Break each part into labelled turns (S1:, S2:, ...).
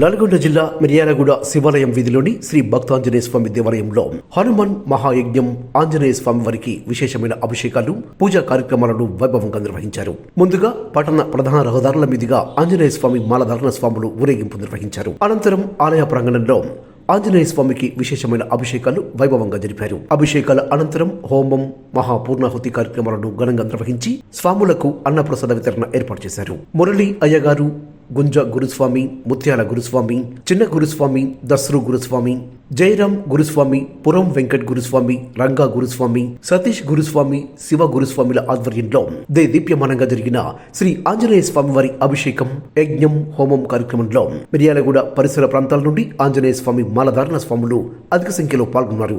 S1: నల్గొండ జిల్లా మిర్యాలగూడ శివాలయం వీధిలోని శ్రీ భక్తాంజనేయ స్వామి దేవాలయంలో హనుమాన్ మహాయజ్ఞం ఆంజనేయ స్వామి వారికి విశేషమైన అభిషేకాలు పూజా కార్యక్రమాలను వైభవంగా నిర్వహించారు. ముందుగా పట్టణ ప్రధాన రహదారుల మీదుగా ఆంజనేయ స్వామి మాలధారణ స్వాములు ఊరేగింపు నిర్వహించారు. అనంతరం ఆలయ ప్రాంగణంలో ఆంజనేయ స్వామికి విశేషమైన అభిషేకాలు వైభవంగా జరిపారు. అభిషేకాల అనంతరం హోమం మహాపూర్ణాహుతి కార్యక్రమాలను ఘనంగా నిర్వహించి స్వాములకు అన్నప్రసాద వితరణ ఏర్పాటు చేశారు. మురళి అయ్యగారు గుంజ గురుస్వామి ముత్యాల గురుస్వామి చిన్న గురుస్వామి దస్రు గురుస్వామి జయరామ్ గురుస్వామి పురం వెంకట్ గురుస్వామి రంగా గురుస్వామి సతీష్ గురుస్వామి శివ గురుస్వామిల ఆధ్వర్యంలో దే దీప్యమానంగా జరిగిన శ్రీ ఆంజనేయ స్వామి వారి అభిషేకం యజ్ఞం హోమం కార్యక్రమంలో మిర్యాలగూడ పరిసర ప్రాంతాల నుండి ఆంజనేయ స్వామి మాలధారణ స్వాములు అధిక సంఖ్యలో పాల్గొన్నారు.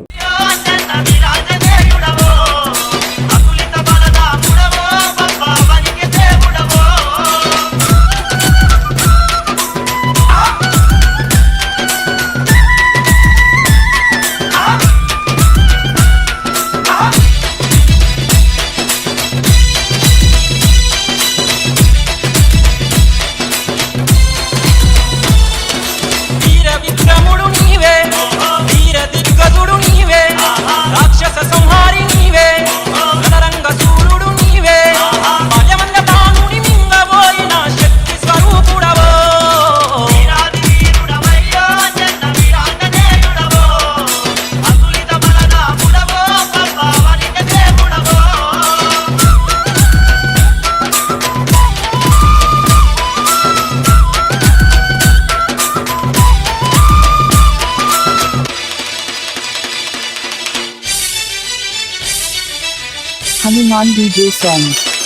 S2: Hanuman DJ songs.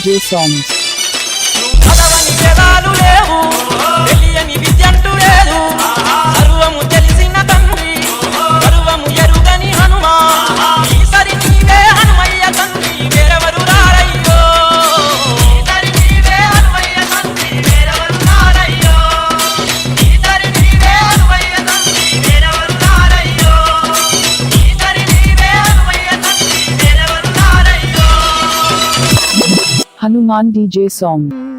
S2: DJ songs. Hanuman DJ song.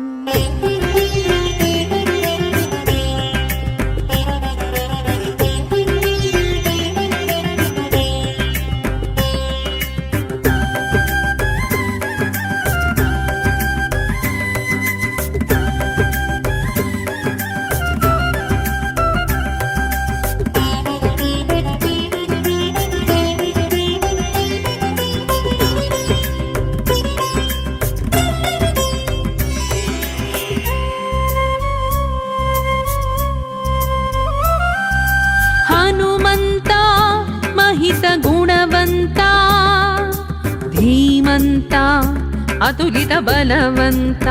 S3: అతులిత బలవంత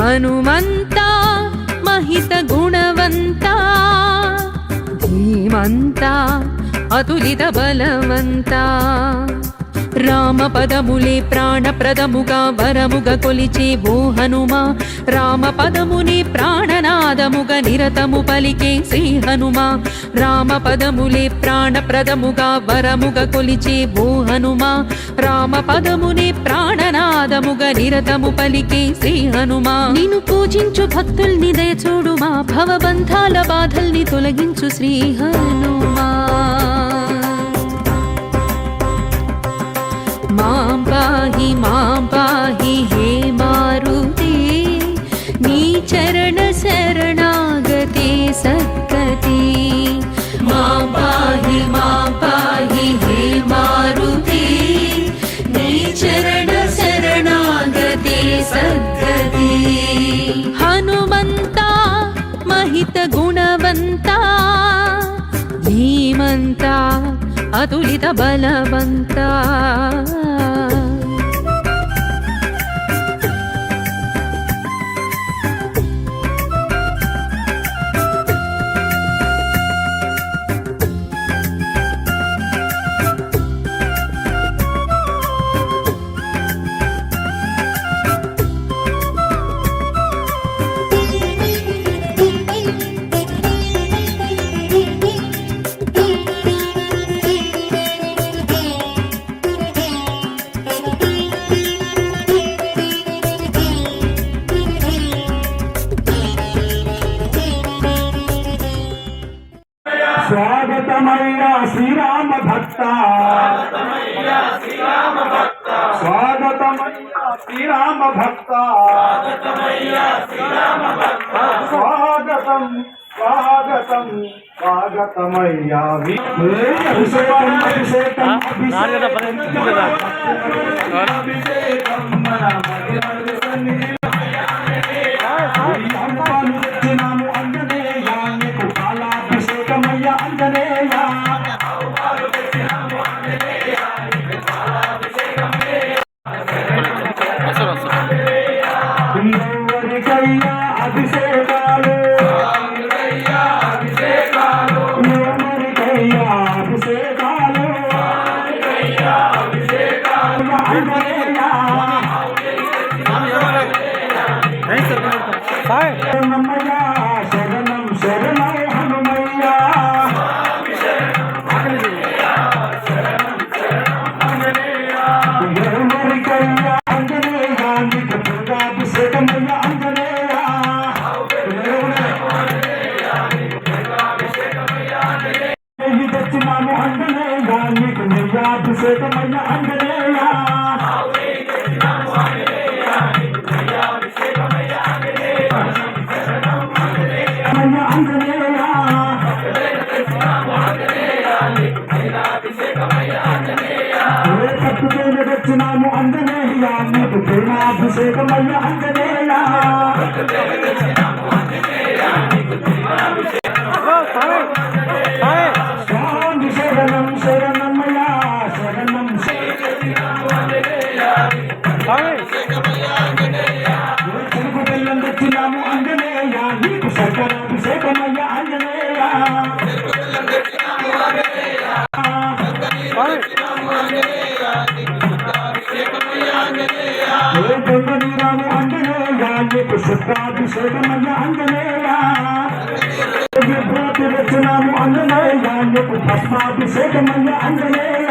S3: హనుమంత మహిత గుణవంత ధీమంత అతులిత బలవంత. రామ పదములే ప్రాణప్రదముగా వరముగా కొలిచే ఓ హనుమా. రామ ప్రాణనాదముగ ప్రాణనాదముగా నిరతము పలికే శ్రీ హనుమా. రామ పదములే ప్రాణప్రదముగా వరముగా కొలిచే ఓ హనుమా. రామ ప్రాణనాదముగ ప్రాణనాదముగా నిరతము పలికే శ్రీ హనుమా. నిన్ను పూజించు భక్తుల్ని దయచూడుమా భవబంధాల బాధల్ని తొలగించు శ్రీ హనుమా. मां पाहि मां पाहि हे मारुते नी चरणशरणागते सत्कते मां पाहि मां पाहि हे मारुते नी चरणशरणागते सद्गते हनुमन्ता महितगुणवन्ता धीमन्ता మహిత
S4: భక్త. స్వాగతం స్వాగతం స్వాగతమయ్యా. అభిషేకం అభిషేకం అభిషేకం. ప్రేమాభిషేకమయ్య ఏ దొంగని రాము అంజనేయ నీకు శుద్ధాభిషేకమయ్య అంజనేయ. విభూతి తెచ్చినాము అంజనేయ భస్మాభిషేకమయ్య అంజనేయ.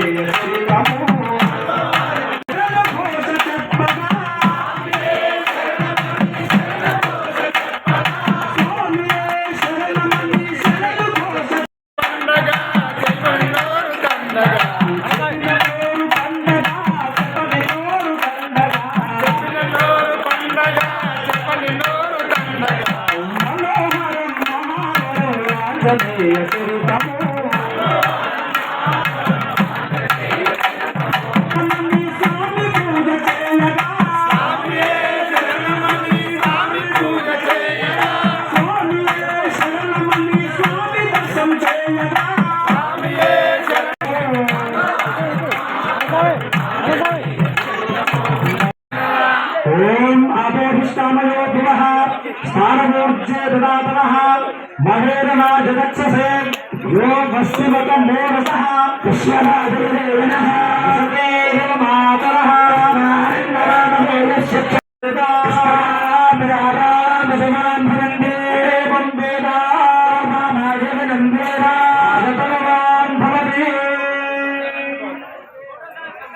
S4: Yeah. యో పశ్చిమక మోరసః పుష్యరాజేనః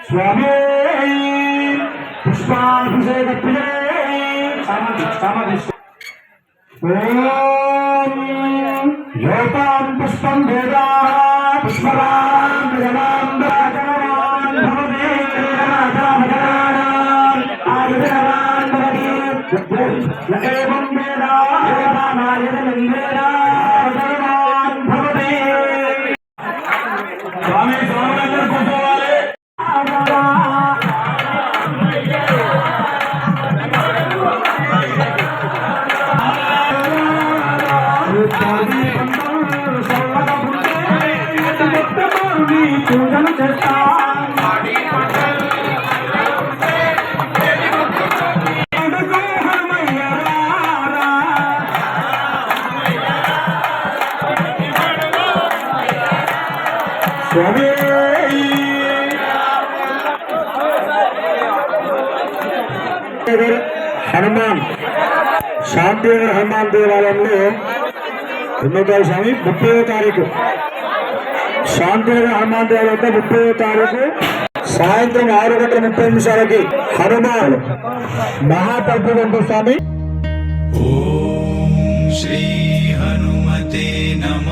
S4: స్వామి పుష్పాభిషేక ప్రియ సమాధి సమాధి ఓం యోతాం పుష్పం వేదా స్వామి స్వామి. హనుమాన్. శాంతినగర్ హనుమాన్ దేవాలయంలో ఎన్నో స్వామి ముప్పై తారీఖు. శాంతినగర్ హనుమాన్ దేవాలయం ముప్పై తారీఖు సాయంత్రం ఆరు గంటల ముప్పై నిమిషాలకి హనుమాన్ మహాపరిపుడు స్వామి.
S2: శ్రీ హనుమతే నమ.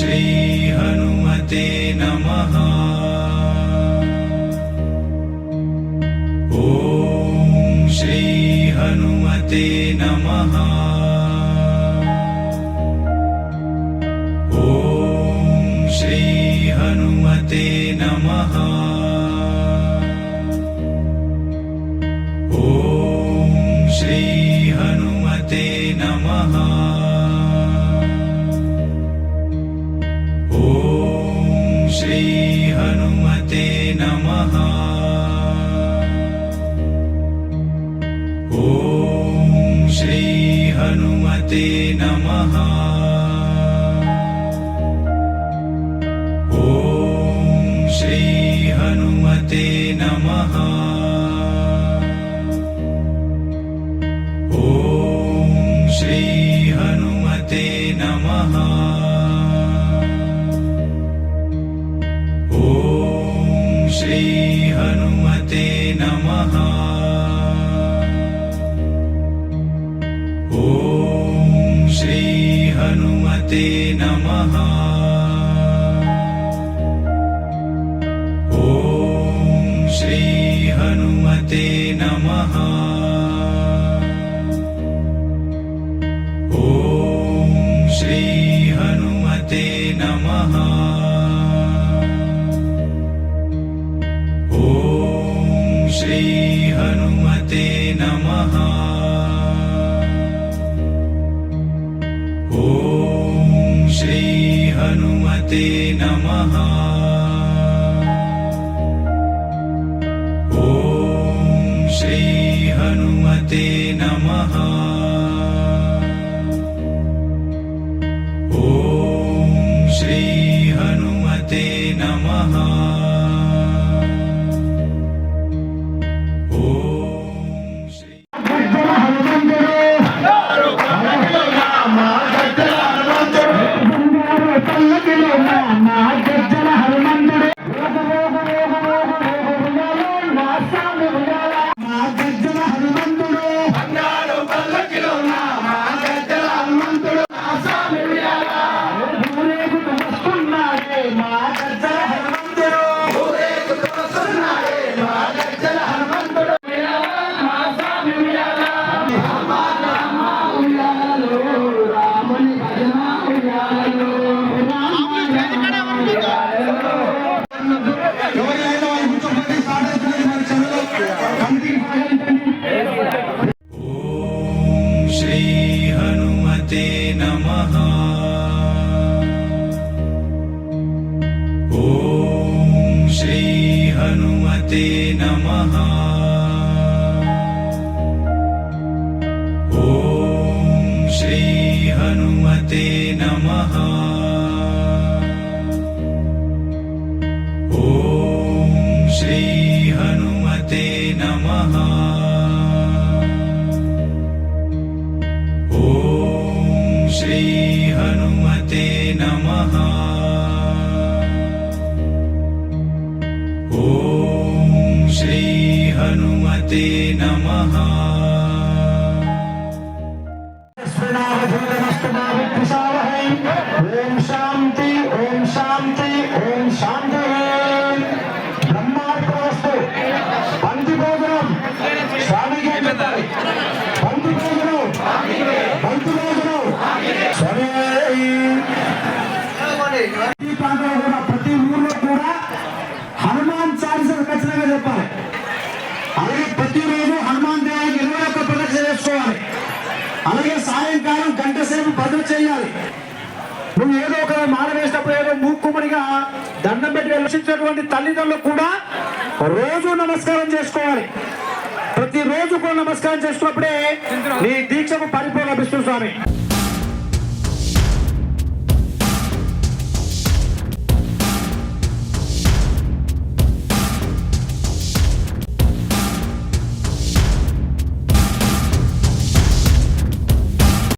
S2: శ్రీ హనుమతే నమ. हनुमते नमः हनुमते नमः ॐ श्रीहनुमते नमः Maha. नमः हनुमते नमः
S4: ప్రకారం గంట సేపు బదులు చేయాలి. నువ్వు ఏదో ఒక మానవేసినప్పుడు ఏదో మూక్కుమడిగా దండం పెట్టి వెళ్ళినటువంటి తల్లిదండ్రులు కూడా రోజు నమస్కారం చేసుకోవాలి. ప్రతిరోజు కూడా నమస్కారం చేసుకున్నప్పుడే నీ దీక్షకు పరిపూర్ణ స్వామి.